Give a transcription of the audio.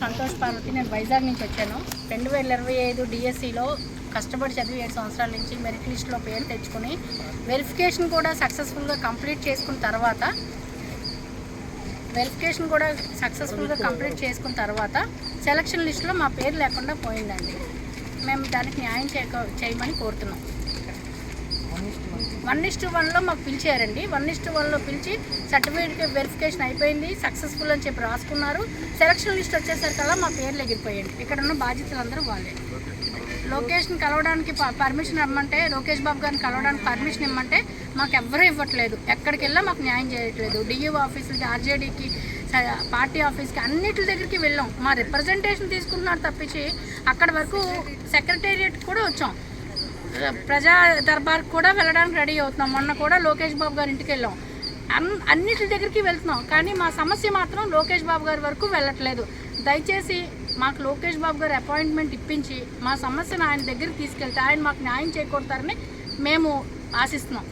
సంతోష్ పార్వతి. నేను వైజాగ్ నుంచి వచ్చాను. రెండు వేల ఇరవై ఐదు డిఎస్సిలో కష్టపడి చదివి ఏడు సంవత్సరాల నుంచి మెరిట్ లిస్ట్లో పేరు తెచ్చుకుని వెరిఫికేషన్ కూడా సక్సెస్ఫుల్గా కంప్లీట్ చేసుకున్న తర్వాత వెరిఫికేషన్ కూడా సక్సెస్ఫుల్గా కంప్లీట్ చేసుకున్న తర్వాత సెలక్షన్ లిస్టులో మా పేరు లేకుండా పోయిందండి. మేము దానికి న్యాయం చేయక చేయమని కోరుతున్నాం. వన్ ఇస్ట్ వన్లో మాకు పిలిచారండి. వన్ ఇస్ట్ వన్లో పిలిచి సర్టిఫికేట్ వెరిఫికేషన్ అయిపోయింది సక్సెస్ఫుల్ అని చెప్పి రాసుకున్నారు. సెలక్షన్ లిస్ట్ వచ్చేసరికల్లా మా పేర్లు ఎగిరిపోయాయండి. ఇక్కడ ఉన్న బాధ్యతలందరూ వాళ్ళే. లొకేషన్ కలవడానికి పర్మిషన్ ఇమ్మంటే లోకేష్ బాబు గారిని కలవడానికి పర్మిషన్ ఇమ్మంటే మాకు ఎవ్వరూ ఇవ్వట్లేదు. ఎక్కడికి వెళ్ళా మాకు న్యాయం చేయట్లేదు. డియూ ఆఫీసులకి ఆర్జేడీకి పార్టీ ఆఫీస్కి అన్నిటి దగ్గరికి వెళ్ళాం. మా రిప్రజెంటేషన్ తీసుకుంటున్నారు తప్పించి అక్కడ వరకు సెక్రటేరియట్ కూడా వచ్చాం. ప్రజా దర్బార్ కూడా వెళ్ళడానికి రెడీ అవుతున్నాం. మొన్న కూడా లోకేష్ బాబు గారి ఇంటికి వెళ్ళాం. అన్ అన్నిటి దగ్గరికి వెళ్తున్నాం. కానీ మా సమస్య మాత్రం లోకేష్ బాబు గారి వరకు వెళ్ళట్లేదు. దయచేసి మాకు లోకేష్ బాబు గారు అపాయింట్మెంట్ ఇప్పించి మా సమస్యను ఆయన దగ్గరికి తీసుకెళ్తే ఆయన మాకు న్యాయం చేకూడతారని మేము ఆశిస్తున్నాం.